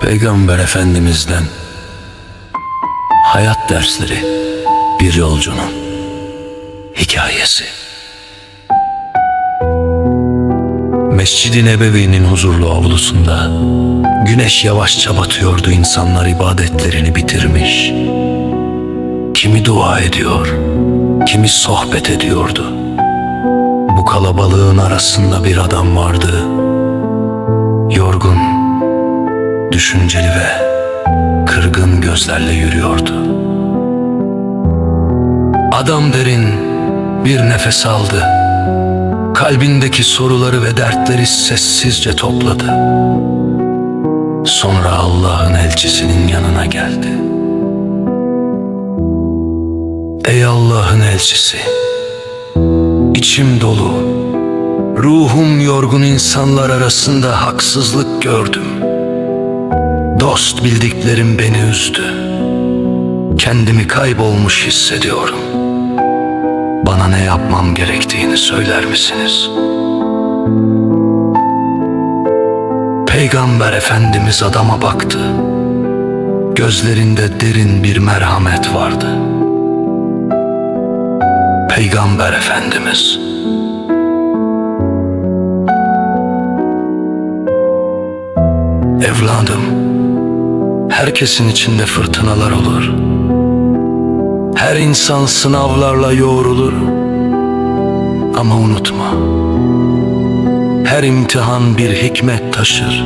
Peygamber Efendimiz'den hayat dersleri bir yolcunun hikayesi. Mescid-i Nebevi'nin huzurlu avlusunda güneş yavaşça batıyordu insanlar ibadetlerini bitirmiş. Kimi dua ediyor, kimi sohbet ediyordu. Bu kalabalığın arasında bir adam vardı. Düşünceli ve kırgın gözlerle yürüyordu. Adam derin bir nefes aldı. Kalbindeki soruları ve dertleri sessizce topladı. Sonra Allah'ın elçisinin yanına geldi. Ey Allah'ın elçisi, içim dolu, ruhum yorgun insanlar arasında haksızlık gördüm. Dost bildiklerim beni üzdü. Kendimi kaybolmuş hissediyorum. Bana ne yapmam gerektiğini söyler misiniz? Peygamber Efendimiz adama baktı. Gözlerinde derin bir merhamet vardı. Peygamber Efendimiz Evladım, herkesin içinde fırtınalar olur. Her insan sınavlarla yoğrulur. Ama unutma, her imtihan bir hikmet taşır.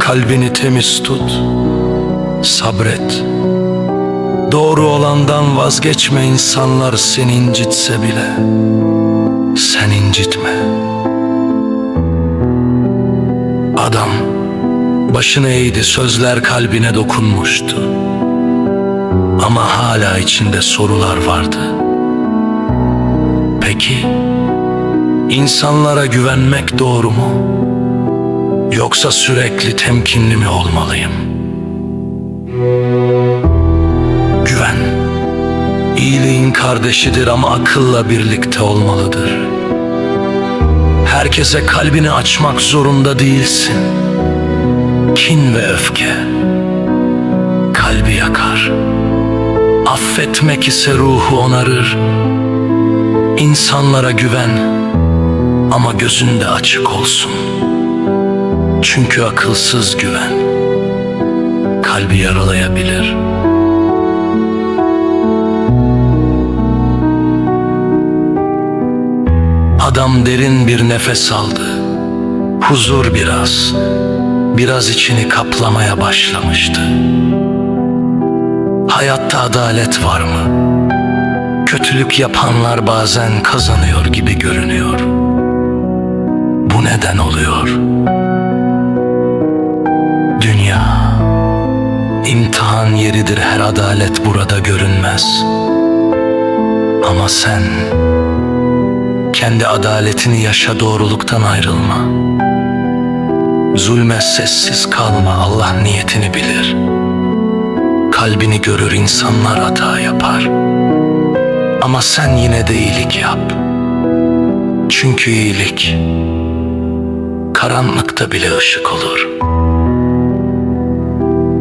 Kalbini temiz tut, sabret. Doğru olandan vazgeçme insanlar seni incitse bile. Sen incitme. Adam başını eğdi sözler kalbine dokunmuştu. Ama hala içinde sorular vardı. Peki insanlara güvenmek doğru mu? Yoksa sürekli temkinli mi olmalıyım? Güven iyiliğin kardeşidir ama akılla birlikte olmalıdır. Herkese kalbini açmak zorunda değilsin. Kin ve öfke kalbi yakar. Affetmek ise ruhu onarır. İnsanlara güven ama gözünde açık olsun. Çünkü akılsız güven kalbi yaralayabilir. Adam derin bir nefes aldı. Huzur biraz, biraz içini kaplamaya başlamıştı. Hayatta adalet var mı? Kötülük yapanlar bazen kazanıyor gibi görünüyor. Bu neden oluyor? Dünya imtihan yeridir her adalet burada görünmez. Ama sen kendi adaletini yaşa doğruluktan ayrılma. Zulme sessiz kalma Allah niyetini bilir. Kalbini görür insanlar hata yapar. Ama sen yine de iyilik yap. Çünkü iyilik karanlıkta bile ışık olur.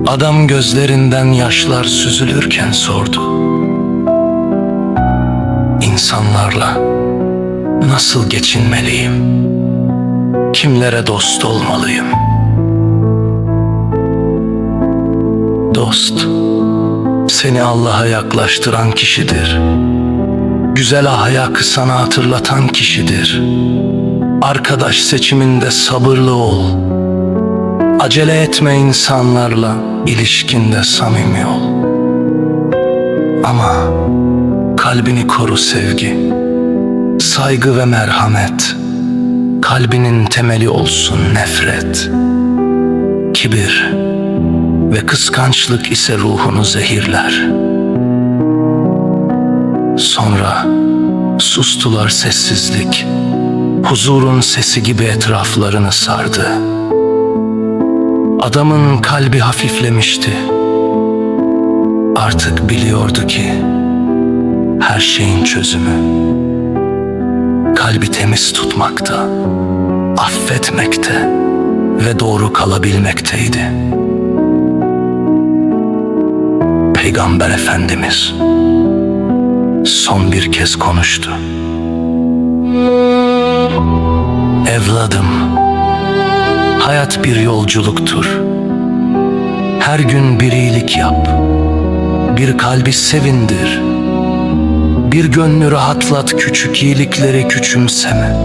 Adam gözlerinden yaşlar süzülürken sordu. İnsanlarla nasıl geçinmeliyim? Kimlere dost olmalıyım? Dost, seni Allah'a yaklaştıran kişidir. Güzel ahlakı sana hatırlatan kişidir. Arkadaş seçiminde sabırlı ol. Acele etme insanlarla, ilişkinde samimi ol. Ama kalbini koru sevgi, saygı ve merhamet. Kalbinin temeli olsun nefret. Kibir ve kıskançlık ise ruhunu zehirler. Sonra sustular sessizlik. Huzurun sesi gibi etraflarını sardı. Adamın kalbi hafiflemişti. Artık biliyordu ki her şeyin çözümü kalbi temiz tutmakta, affetmekte ve doğru kalabilmekteydi. Peygamber Efendimiz son bir kez konuştu. Evladım, hayat bir yolculuktur. Her gün bir iyilik yap. Bir kalbi sevindir. Bir gönlü rahatlat küçük iyilikleri küçümseme.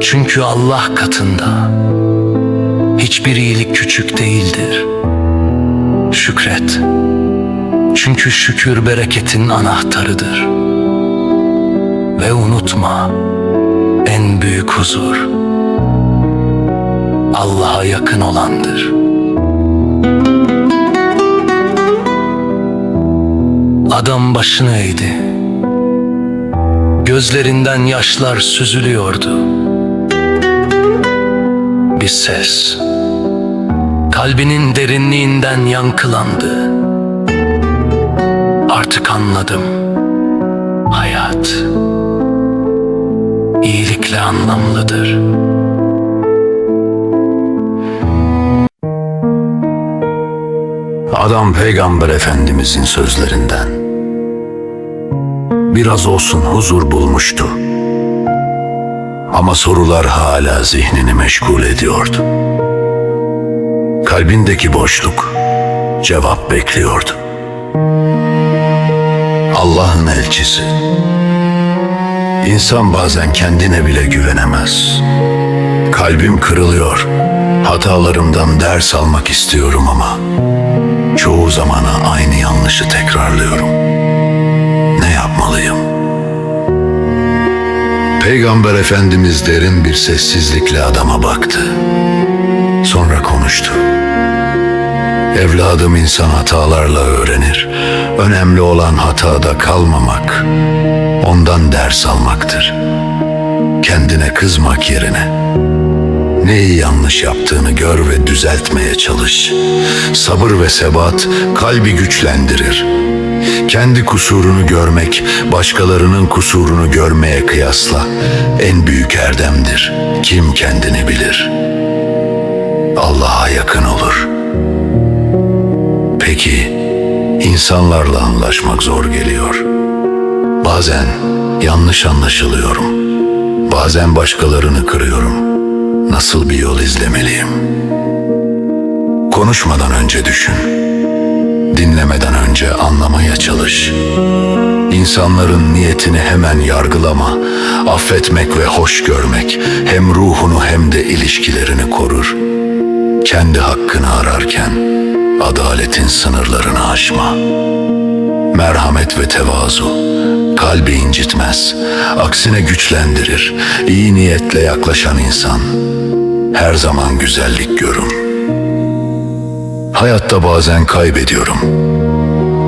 Çünkü Allah katında hiçbir iyilik küçük değildir. Şükret. Çünkü şükür bereketin anahtarıdır. Ve unutma, en büyük huzur Allah'a yakın olandır. Adam başını eğdi. Gözlerinden yaşlar süzülüyordu. Bir ses kalbinin derinliğinden yankılandı. Artık anladım. Hayat iyilikle anlamlıdır. Adam Peygamber Efendimizin sözlerinden biraz olsun huzur bulmuştu. Ama sorular hala zihnini meşgul ediyordu. Kalbindeki boşluk cevap bekliyordu. Allah'ın elçisi. İnsan bazen kendine bile güvenemez. Kalbim kırılıyor. Hatalarımdan ders almak istiyorum ama çoğu zamana aynı yanlışı tekrarlıyorum. Ne yapmalıyım? Peygamber Efendimiz derin bir sessizlikle adama baktı. Sonra konuştu. Evladım insan hatalarla öğrenir. Önemli olan hatada kalmamak, ondan ders almaktır. Kendine kızmak yerine neyi yanlış yaptığını gör ve düzeltmeye çalış. Sabır ve sebat kalbi güçlendirir. Kendi kusurunu görmek, başkalarının kusurunu görmeye kıyasla en büyük erdemdir. Kim kendini bilir? Allah'a yakın olur. Peki, insanlarla anlaşmak zor geliyor. Bazen yanlış anlaşılıyorum. Bazen başkalarını kırıyorum. Nasıl bir yol izlemeliyim? Konuşmadan önce düşün. Dinlemeden önce anlamaya çalış. İnsanların niyetini hemen yargılama. Affetmek ve hoş görmek hem ruhunu hem de ilişkilerini korur. Kendi hakkını ararken adaletin sınırlarını aşma. Merhamet ve tevazu kalbi incitmez, aksine güçlendirir. İyi niyetle yaklaşan insan her zaman güzellik görür. Hayatta bazen kaybediyorum.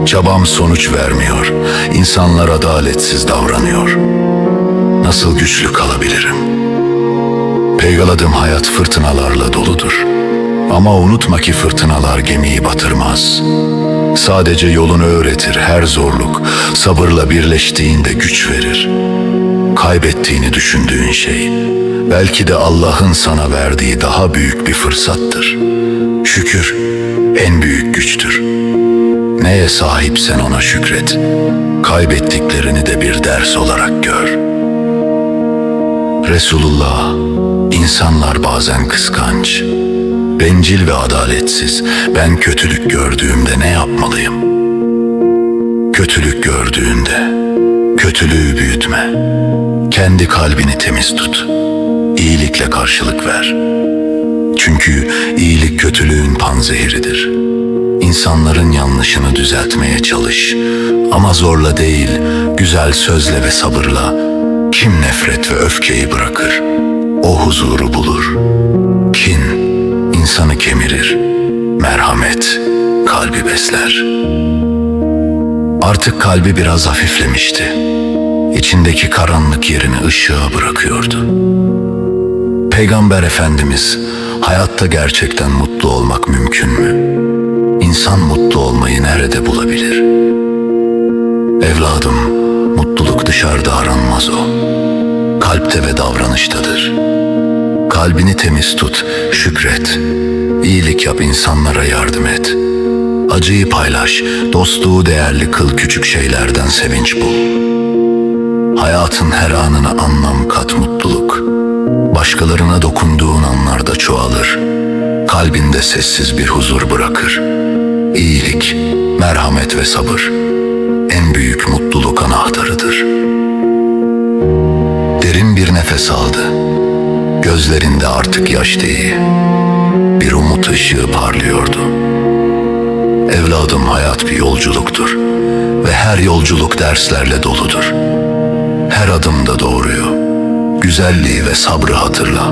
Çabam sonuç vermiyor. İnsanlar adaletsiz davranıyor. Nasıl güçlü kalabilirim? Peygaladığım hayat fırtınalarla doludur. Ama unutma ki fırtınalar gemiyi batırmaz. Sadece yolunu öğretir her zorluk. Sabırla birleştiğinde güç verir. Kaybettiğini düşündüğün şey belki de Allah'ın sana verdiği daha büyük bir fırsattır. Şükür en büyük güçtür. Neye sahipsen ona şükret. Kaybettiklerini de bir ders olarak gör. Resulullah, insanlar bazen kıskanç, bencil ve adaletsiz. Ben kötülük gördüğümde ne yapmalıyım? Kötülük gördüğünde kötülüğü büyütme. Kendi kalbini temiz tut. İyilikle karşılık ver. Çünkü iyilik kötülüğün panzehiridir. İnsanların yanlışını düzeltmeye çalış. Ama zorla değil, güzel sözle ve sabırla. Kim nefret ve öfkeyi bırakır, o huzuru bulur. Kin insanı kemirir, merhamet kalbi besler. Artık kalbi biraz hafiflemişti. İçindeki karanlık yerini ışığa bırakıyordu. Peygamber Efendimiz hayatta gerçekten mutlu olmak mümkün mü? İnsan mutlu olmayı nerede bulabilir? Evladım, mutluluk dışarıda aranmaz o. Kalpte ve davranıştadır. Kalbini temiz tut, şükret. İyilik yap, insanlara yardım et. Acıyı paylaş, dostluğu değerli kıl küçük şeylerden sevinç bul. Hayatın her anına anlam kat mutluluk. Başkalarına dokunduğun anlarda çoğalır. Kalbinde sessiz bir huzur bırakır. İyilik, merhamet ve sabır en büyük mutluluk anahtarıdır. Derin bir nefes aldı. Gözlerinde artık yaş değil. Bir umut ışığı parlıyordu. Evladım hayat bir yolculuktur ve her yolculuk derslerle doludur. Her adımda doğruyu, güzelliği ve sabrı hatırla.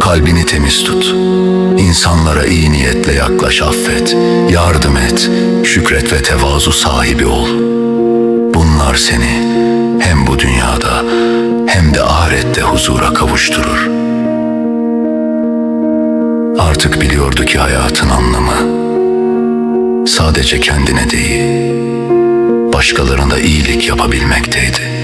Kalbini temiz tut. İnsanlara iyi niyetle yaklaş, affet, yardım et, şükret ve tevazu sahibi ol. Bunlar seni hem bu dünyada hem de ahirette huzura kavuşturur. Artık biliyordu ki hayatın anlamı sadece kendine değil, başkalarına iyilik yapabilmekteydi.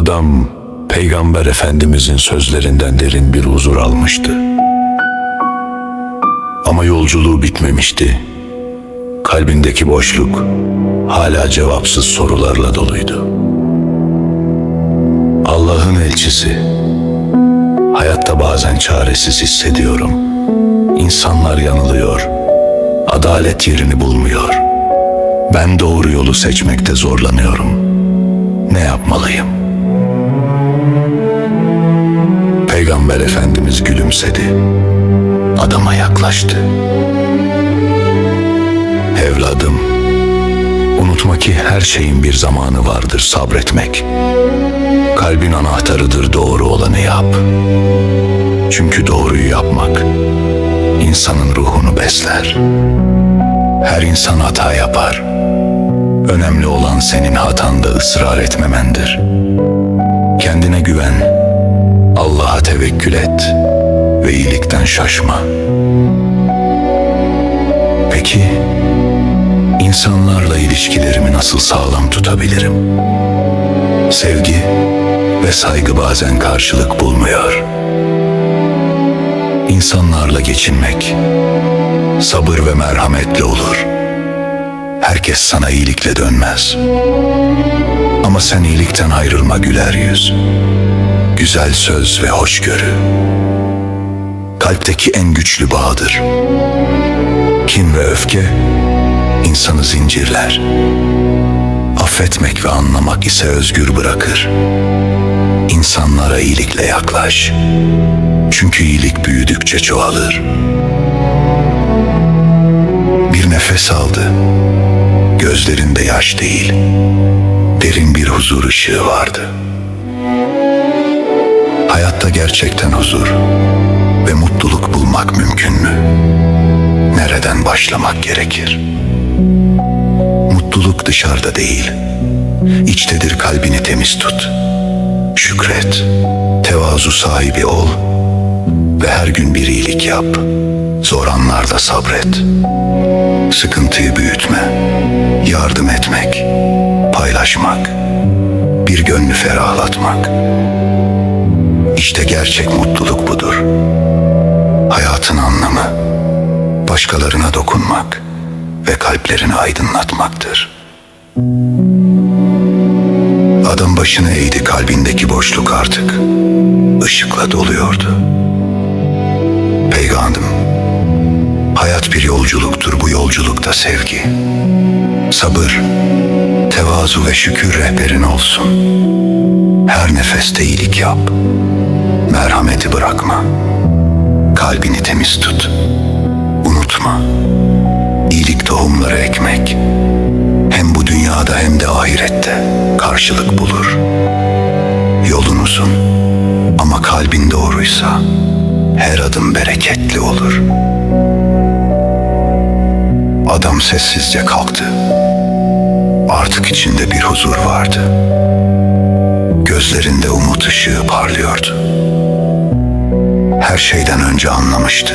Adam Peygamber Efendimizin sözlerinden derin bir huzur almıştı. Ama yolculuğu bitmemişti. Kalbindeki boşluk hala cevapsız sorularla doluydu. Allah'ın elçisi. Hayatta bazen çaresiz hissediyorum. İnsanlar yanılıyor. Adalet yerini bulmuyor. Ben doğru yolu seçmekte zorlanıyorum. Ne yapmalıyım? Peygamber Efendimiz gülümsedi. Adama yaklaştı. Evladım, unutma ki her şeyin bir zamanı vardır sabretmek. Kalbin anahtarıdır doğru olanı yap. Çünkü doğruyu yapmak insanın ruhunu besler. Her insan hata yapar. Önemli olan senin hatanda ısrar etmemendir. Kendine güven. Allah'a tevekkül et ve iyilikten şaşma. Peki insanlarla ilişkilerimi nasıl sağlam tutabilirim? Sevgi ve saygı bazen karşılık bulmuyor. İnsanlarla geçinmek sabır ve merhametle olur. Herkes sana iyilikle dönmez. Ama sen iyilikten ayrılma güler yüz. Güzel söz ve hoşgörü. Kalpteki en güçlü bağdır. Kin ve öfke insanı zincirler. Affetmek ve anlamak ise özgür bırakır. İnsanlara iyilikle yaklaş. Çünkü iyilik büyüdükçe çoğalır. Bir nefes aldı. Gözlerinde yaş değil, derin bir huzur ışığı vardı. Hayatta gerçekten huzur ve mutluluk bulmak mümkün mü? Nereden başlamak gerekir? Mutluluk dışarıda değil, içtedir kalbini temiz tut. Şükret, tevazu sahibi ol ve her gün bir iyilik yap. Zor anlarda sabret. Sıkıntıyı büyütme. Yardım etmek, paylaşmak, bir gönlü ferahlatmak. İşte gerçek mutluluk budur. Hayatın anlamı başkalarına dokunmak ve kalplerini aydınlatmaktır. Adam başını eğdi kalbindeki boşluk artık ışıkla doluyordu. Peygamberim, hayat bir yolculuktur bu yolculukta sevgi, sabır, tevazu ve şükür rehberin olsun. Her nefeste iyilik yap, merhameti bırakma, kalbini temiz tut, unutma, iyilik tohumları ekmek, hem bu dünyada hem de ahirette karşılık bulur. Yolun uzun ama kalbin doğruysa her adım bereketli olur. Adam sessizce kalktı. Artık içinde bir huzur vardı. Gözlerinde umut ışığı parlıyordu. Şeyden önce anlamıştı.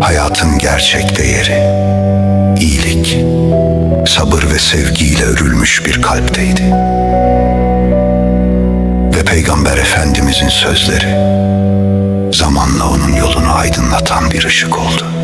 Hayatın gerçek değeri, iyilik, sabır ve sevgiyle örülmüş bir kalpteydi. Ve Peygamber Efendimizin sözleri zamanla onun yolunu aydınlatan bir ışık oldu.